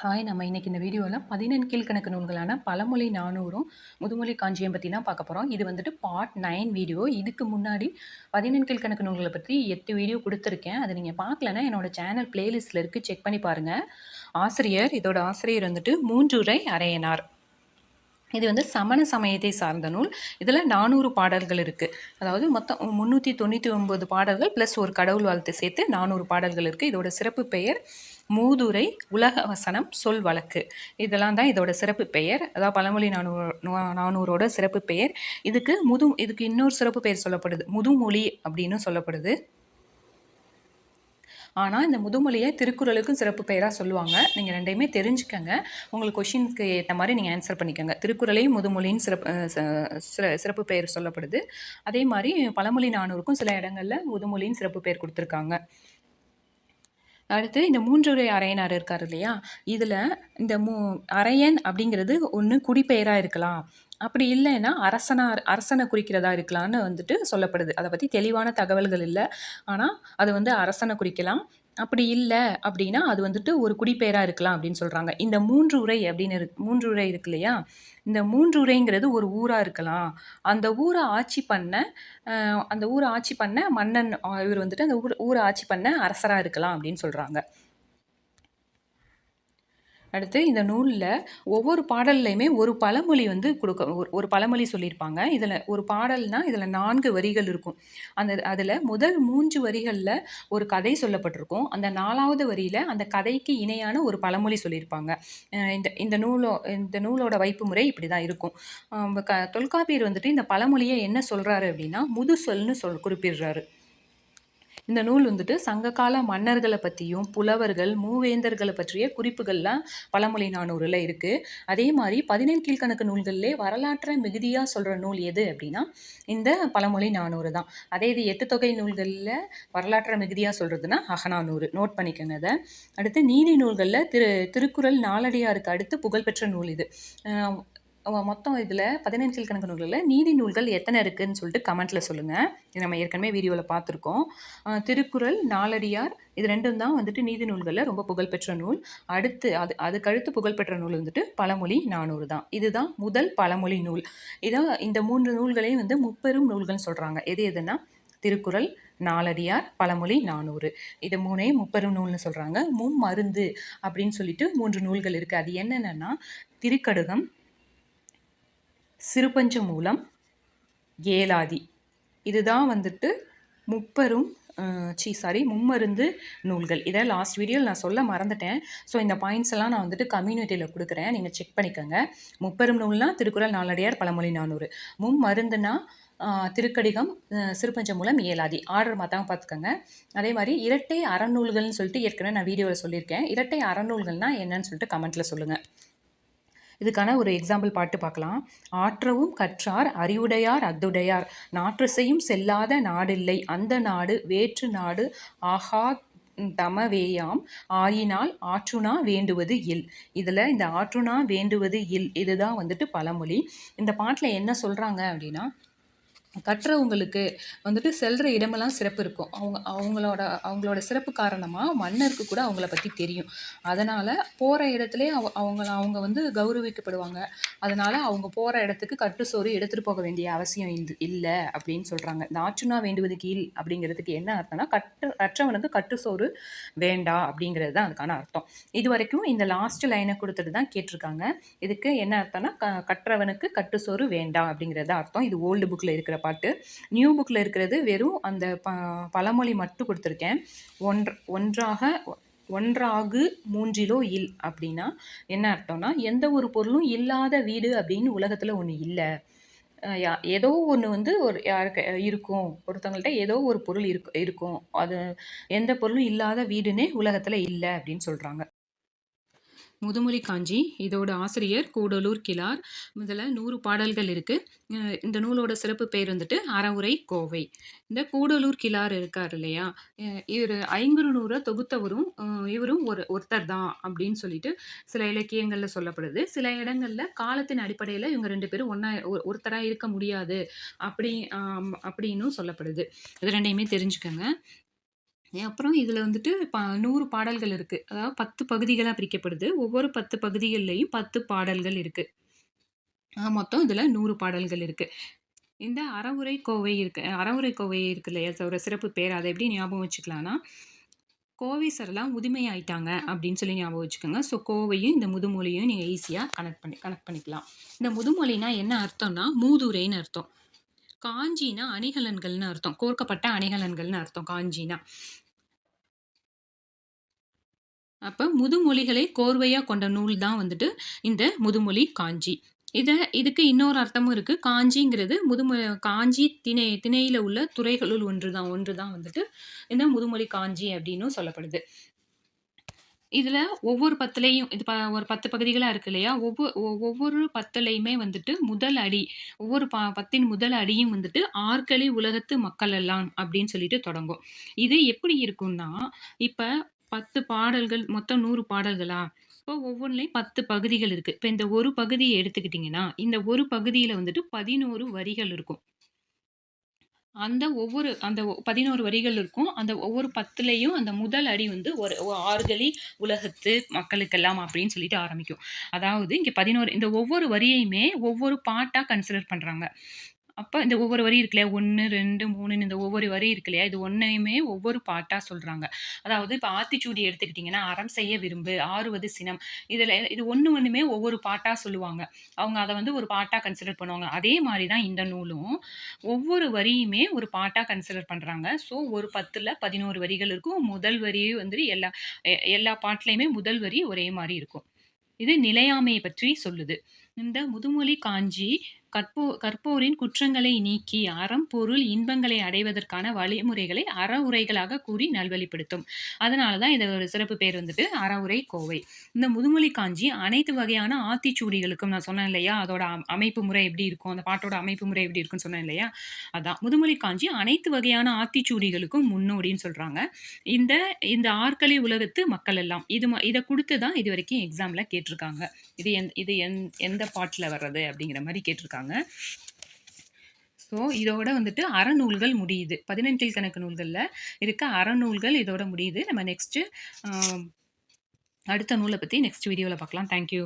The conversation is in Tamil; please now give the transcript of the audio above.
ஹாய் நம்ம இன்றைக்கி இந்த வீடியோவில் பதினெண் கீழ்கணக்கு நூல்களான பழமொழி நானூறும் முதுமொழி காஞ்சியம் பற்றி தான் பார்க்க போகிறோம் இது வந்துட்டு பார்ட் நைன் வீடியோ இதுக்கு முன்னாடி பதினெண் கீழ்கணக்கு நூல்களை பற்றி எட்டு வீடியோ கொடுத்துருக்கேன். அதை நீங்கள் பார்க்கலன்னா என்னோட சேனல் பிளேலிஸ்ட்டில் இருக்குது செக் பண்ணி பாருங்கள் ஆசிரியர் இதோட ஆசிரியர் வந்துட்டு மூன்றுரை அரையனார். இது வந்து சமண சமயத்தை சார்ந்த நூல். இதில் நானூறு பாடல்கள் இருக்குது அதாவது மொத்தம் முந்நூற்றி தொண்ணூற்றி ஒம்பது பாடல்கள் ப்ளஸ் ஒரு கடவுள் வாழ்த்து சேர்த்து நானூறு பாடல்கள் இருக்குது இதோட சிறப்பு பெயர் மூதுரை உலக வசனம் சொல் வழக்கு. இதெல்லாம் தான் இதோட சிறப்பு பெயர். அதாவது பழமொழி நானூறு நானூறோட சிறப்பு பெயர். இதுக்கு முது இதுக்கு இன்னொரு சிறப்பு பெயர் சொல்லப்படுது. முதுமொழி அப்படின்னு சொல்லப்படுது. ஆனால் இந்த முதுமொழியை திருக்குறளுக்கும் சிறப்பு பெயராக சொல்லுவாங்க. நீங்கள் ரெண்டையுமே தெரிஞ்சுக்கங்க. உங்களுக்கு கொஷினுக்கு ஏற்ற மாதிரி நீங்கள் ஆன்சர் பண்ணிக்கோங்க. திருக்குறளையும் முதுமொழின்னு சிறப்பு சிறப்பு பெயர் சொல்லப்படுது. அதே மாதிரி பழமொழி நானூறுக்கும் சில இடங்களில் முதுமொழின்னு சிறப்பு பெயர் கொடுத்துருக்காங்க. அடுத்து இந்த மூன்றுரை அரையனார் இருக்கார் இல்லையா? இதில் இந்த மூ அரையன் அப்படிங்கிறது ஒன்று குடிப்பெயராக இருக்கலாம். அப்படி இல்லைன்னா அரசனா அரசனை குறிக்கிறதா இருக்கலாம்னு வந்துட்டு சொல்லப்படுது. அதை பற்றி தெளிவான தகவல்கள் இல்லை. ஆனால் அது வந்து அரசனை குறிக்கலாம். அப்படி இல்லை அப்படின்னா அது வந்துட்டு ஒரு குடிப்பெயராக இருக்கலாம் அப்படின்னு சொல்கிறாங்க இந்த மூன்று உரை அப்படின்னு இருக்கு மூன்று உரை இருக்கு இல்லையா? இந்த மூன்று உரைங்கிறது ஒரு ஊராக இருக்கலாம். அந்த ஊரை ஆட்சி பண்ண அந்த ஊரை ஆட்சி பண்ண மன்னன் இவர் வந்துட்டு அந்த ஊர் ஊரை ஆட்சி பண்ண அரசராக இருக்கலாம் அப்படின்னு சொல்கிறாங்க அடுத்து இந்த நூலில் ஒவ்வொரு பாடல்லையுமே ஒரு பழமொழி வந்து கொடுக்க ஒரு ஒரு பழமொழி சொல்லியிருப்பாங்க. இதில் ஒரு பாடல்னால் இதில் நான்கு வரிகள் இருக்கும். அந்த அதில் முதல் மூன்று வரிகளில் ஒரு கதை சொல்லப்பட்டிருக்கும். அந்த நாலாவது வரியில் அந்த கதைக்கு இணையான ஒரு பழமொழி சொல்லியிருப்பாங்க. இந்த இந்த நூலோ இந்த நூலோட வைப்பு முறை இப்படி தான் இருக்கும் க தொல்காப்பியர் வந்துட்டு இந்த பழமொழியை என்ன சொல்கிறாரு அப்படின்னா முது சொல்னு சொல் குறிப்பிடுறாரு. இந்த நூல் வந்துட்டு சங்ககால மன்னர்களை பற்றியும் புலவர்கள் மூவேந்தர்களை பற்றிய குறிப்புகள்லாம் பழமொழி நானூறில் இருக்குது அதே மாதிரி பதினேழு கீழ்கணக்கு நூல்களிலே வரலாற்றை மிகுதியாக சொல்கிற நூல் எது அப்படின்னா இந்த பழமொழி நானூறு தான். அதே இது எட்டு தொகை நூல்களில் வரலாற்றை மிகுதியாக சொல்கிறதுனா அகநானூறு நோட் பண்ணிக்கோங்க அதை. அடுத்து நீதி நூல்களில் திரு திருக்குறள் நாலடியாருக்கு அடுத்து புகழ்பெற்ற நூல் இது. மொத்தம் இதில் பதினஞ்சில் கணக்கு நூல்களில் நீதி நூல்கள் எத்தனை இருக்குதுன்னு சொல்லிட்டு கமெண்ட்டில் சொல்லுங்கள் இது நம்ம ஏற்கனவே வீடியோவில் பார்த்துருக்கோம். திருக்குறள் நாலடியார் இது ரெண்டும் தான் வந்துட்டு நீதி நூல்களில் ரொம்ப புகழ்பெற்ற நூல். அடுத்து அது அதுக்கடுத்து புகழ்பெற்ற நூல் வந்துட்டு பழமொழி நானூறு தான். இதுதான் முதல் பழமொழி நூல். இதான் இந்த மூன்று நூல்களையும் வந்து முப்பெரும் நூல்கள்னு சொல்கிறாங்க எது எதுனா திருக்குறள் நாலடியார் பழமொழி நானூறு. இது மூணே முப்பெரும் நூல்னு சொல்கிறாங்க மும்மருந்து அப்படின்னு சொல்லிட்டு மூன்று நூல்கள் இருக்குது அது என்னென்னா திருக்கடுகம் சிறுபஞ்ச மூலம் ஏலாதி. இதுதான் வந்துட்டு முப்பெரும் சி சாரி மும்மருந்து நூல்கள். இதை லாஸ்ட் வீடியோவில் நான் சொல்ல மறந்துட்டேன். ஸோ இந்த பாயிண்ட்ஸ் எல்லாம் நான் வந்துட்டு கம்யூனிட்டியில் கொடுக்குறேன். நீங்கள் செக் பண்ணிக்கோங்க. முப்பெரும் நூல்னால் திருக்குறள் நாலடியார் பழமொழி நானூறு. மும்மருந்துனா திருக்கடிகம் சிறுபஞ்ச மூலம் ஏலாதி. ஆர்டர் மாற்றாம பார்த்துக்கோங்க அதே மாதிரி இரட்டை அறநூல்கள்னு சொல்லிட்டு ஏற்கனவே நான் வீடியோவில் சொல்லியிருக்கேன். இரட்டை அறநூல்கள்னால் என்னன்னு சொல்லிட்டு கமெண்ட்டில் சொல்லுங்கள் இதுக்கான ஒரு எக்ஸாம்பிள் பாட்டு பார்க்கலாம். ஆற்றவும் கற்றார் அறிவுடையார் அத்துடையார். நாற்றசையும் செல்லாத நாடில்லை. அந்த நாடு வேற்று நாடு ஆகா தமவேயாம். ஆயினால் ஆற்றுனா வேண்டுவது இல். இதில் இந்த ஆற்றுனா வேண்டுவது இல். இதுதான் வந்துட்டு பழமொழி. இந்த பாட்டில் என்ன சொல்கிறாங்க அப்படின்னா கற்றவங்களுக்கு வந்துட்டு செல்கிற இடமெல்லாம் சிறப்பு இருக்கும். அவங்க அவங்களோட அவங்களோட சிறப்பு காரணமாக மன்னருக்கு கூட அவங்கள பற்றி தெரியும். அதனால் போகிற இடத்துலே அவ அவங்கள அவங்க வந்து கௌரவிக்கப்படுவாங்க. அதனால் அவங்க போகிற இடத்துக்கு கட்டுச்சோறு எடுத்துகிட்டு போக வேண்டிய அவசியம் இது இல்லை அப்படின்னு சொல்கிறாங்க இந்த ஆச்சுனா வேண்டுவது கீழ் அப்படிங்கிறதுக்கு என்ன அர்த்தம்னா கட்டு கற்றவனுக்கு கட்டுச்சோறு வேண்டாம் அப்படிங்கிறது தான் அதுக்கான அர்த்தம். இது வரைக்கும் இந்த லாஸ்ட் லைனை கொடுத்துட்டு தான் கேட்டிருக்காங்க. இதுக்கு என்ன அர்த்தம்னா க கற்றவனுக்கு கட்டுச்சோறு வேண்டாம் அப்படிங்கிறது அர்த்தம். இது ஓல்டு புக்கில் இருக்கிற பாட்டு. நியூ புக்கில் இருக்கிறது வெறும் அந்த ப பழமொழி மட்டும் கொடுத்துருக்கேன். ஒன்ற ஒன்றாக ஒன்றாகு மூன்றிலோ இல் அப்படின்னா என்ன அர்த்தம்னா எந்த ஒரு பொருளும் இல்லாத வீடு அப்படின்னு உலகத்தில் ஒன்று இல்லை. ஏதோ ஒன்று வந்து ஒரு யாருக்கு இருக்கும். ஒருத்தவங்கள்ட்ட ஏதோ ஒரு பொருள் இருக்கு இருக்கும். அது எந்த பொருளும் இல்லாத வீடுன்னே உலகத்தில் இல்லை அப்படின்னு சொல்கிறாங்க முதுமொழி காஞ்சி இதோட ஆசிரியர் கூடலூர் கிளார் இதில் நூறு பாடல்கள் இருக்குது இந்த நூலோட சிறப்பு பேர் வந்துட்டு அறவுரை கோவை. இந்த கூடலூர் கிளார் இருக்கார் இல்லையா? இவர் ஐங்குறு நூறை தொகுத்தவரும் இவரும் ஒரு ஒருத்தர் தான் அப்படின்னு சொல்லிட்டு சில இலக்கியங்களில் சொல்லப்படுது. சில இடங்களில் காலத்தின் அடிப்படையில் இவங்க ரெண்டு பேரும் ஒன்றா ஒருத்தராக இருக்க முடியாது அப்படி அப்படின்னும் சொல்லப்படுது. இது ரெண்டையுமே தெரிஞ்சுக்கோங்க. அப்புறம் இதில் வந்துட்டு ப நூறு பாடல்கள் இருக்குது அதாவது பத்து பகுதிகளாக பிரிக்கப்படுது. ஒவ்வொரு பத்து பகுதிகள்லையும் பத்து பாடல்கள் இருக்குது மொத்தம் இதில் நூறு பாடல்கள் இருக்குது இந்த அறவுரை கோவை இருக்கு. அறவுரை கோவை இருக்கு இல்லையா? ஒரு சிறப்பு பேர். அதை எப்படி ஞாபகம் வச்சுக்கலாம்னா கோவை சரெல்லாம் முதுமையாயிட்டாங்க அப்படின்னு சொல்லி ஞாபகம் வச்சுக்கோங்க. ஸோ கோவையும் இந்த முதுமொழியும் நீங்கள் ஈஸியாக கனெக்ட் பண்ணி கனெக்ட் பண்ணிக்கலாம். இந்த முதுமொழினா என்ன அர்த்தம்னா மூதுரைன்னு அர்த்தம். காஞ்சினா அணிகலன்கள்னு அர்த்தம். கோர்க்கப்பட்ட அணிகலன்கள்னு அர்த்தம் காஞ்சினா. அப்போ முதுமொழிகளை கோர்வையாக கொண்ட நூல் தான் வந்துட்டு இந்த முதுமொழி காஞ்சி. இதை இதுக்கு இன்னொரு அர்த்தமும் இருக்குது காஞ்சிங்கிறது முதுமொ காஞ்சி திணை திணையில் உள்ள துறைகளுள் ஒன்று தான் ஒன்று தான் வந்துட்டு இந்த முதுமொழி காஞ்சி அப்படின்னும் சொல்லப்படுது. இதில் ஒவ்வொரு பத்துலேயும் இது ப ஒரு பத்து பகுதிகளாக இருக்கு இல்லையா? ஒவ்வொரு ஒவ்வொரு பத்துலையுமே வந்துட்டு முதல் அடி ஒவ்வொரு ப பத்தின் முதல் அடியும் வந்துட்டு ஆற்களி உலகத்து மக்கள் எல்லாம் அப்படின்னு சொல்லிட்டு தொடங்கும். இது எப்படி இருக்கும்னா இப்போ பத்து பாடல்கள் மொத்தம் நூறு பாடல்களா? இப்போ ஒவ்வொன்றுலையும் பத்து பகுதிகள் இருக்குது இப்போ இந்த ஒரு பகுதியை எடுத்துக்கிட்டிங்கன்னா இந்த ஒரு பகுதியில் வந்துட்டு பதினோரு வரிகள் இருக்கும். அந்த ஒவ்வொரு அந்த பதினோரு வரிகள் இருக்கும். அந்த ஒவ்வொரு பத்துலேயும் அந்த முதல் அடி வந்து ஒரு ஆறுதலி உலகத்து மக்களுக்கெல்லாம் அப்படின்னு சொல்லிட்டு ஆரம்பிக்கும். அதாவது இங்கே பதினோரு இந்த ஒவ்வொரு வரியையுமே ஒவ்வொரு பாட்டாக கன்சிடர் பண்ணுறாங்க அப்போ இந்த ஒவ்வொரு வரி இருக்கு இல்லையா ஒன்று ரெண்டு மூணுன்னு இந்த ஒவ்வொரு வரி இருக்கு இல்லையா இது ஒன்றையுமே ஒவ்வொரு பாட்டாக சொல்கிறாங்க அதாவது இப்போ ஆத்திச்சூடி எடுத்துக்கிட்டிங்கன்னா அறம் செய்ய விரும்பு ஆறுவது சினம். இதில் இது ஒன்று ஒன்றுமே ஒவ்வொரு பாட்டாக சொல்லுவாங்க. அவங்க அதை வந்து ஒரு பாட்டாக கன்சிடர் பண்ணுவாங்க. அதே மாதிரி தான் இந்த நூலும் ஒவ்வொரு வரியுமே ஒரு பாட்டாக கன்சிடர் பண்ணுறாங்க ஸோ ஒரு பத்தில் பதினோரு வரிகள் இருக்கும். முதல் வரி வந்து எல்லா எல்லா பாட்டிலையுமே முதல் வரி ஒரே மாதிரி இருக்கும். இது நிலையாமையை பற்றி சொல்லுது. இந்த முதுமொழி காஞ்சி கற்போ கற்போரின் குற்றங்களை நீக்கி அறம் பொருள் இன்பங்களை அடைவதற்கான வழிமுறைகளை அற உரைகளாக கூறி நல்வழிப்படுத்தும். அதனால தான் இதை ஒரு சிறப்பு பேர் வந்துட்டு அறவுரை கோவை. இந்த முதுமொழி காஞ்சி அனைத்து வகையான ஆத்திச்சூடிகளுக்கும் நான் சொன்னேன் இல்லையா? அதோட அமைப்பு முறை எப்படி இருக்கும்? அந்த பாட்டோட அமைப்பு முறை எப்படி இருக்குன்னு சொன்னேன் இல்லையா? அதான். முதுமொழி காஞ்சி அனைத்து வகையான ஆத்திச்சூடிகளுக்கும் முன்னோடின்னு சொல்கிறாங்க இந்த இந்த ஆற்களி உலகத்து மக்கள் எல்லாம். இது இதை கொடுத்து தான் இது வரைக்கும் எக்ஸாமில் கேட்டிருக்காங்க. இது எந் இது எந் எந்த பாட்டில் வர்றது அப்படிங்கிற மாதிரி கேட்டிருக்காங்க. ஸோ இதோட வந்துட்டு அறநூல்கள் முடியுது. பதினெண்டில் கணக்கு நூல்களில் இருக்க அறநூல்கள் இதோட முடியுது. நம்ம நெக்ஸ்ட்டு அடுத்த நூலை பற்றி நெக்ஸ்ட் வீடியோவில் பார்க்கலாம். தேங்க்யூ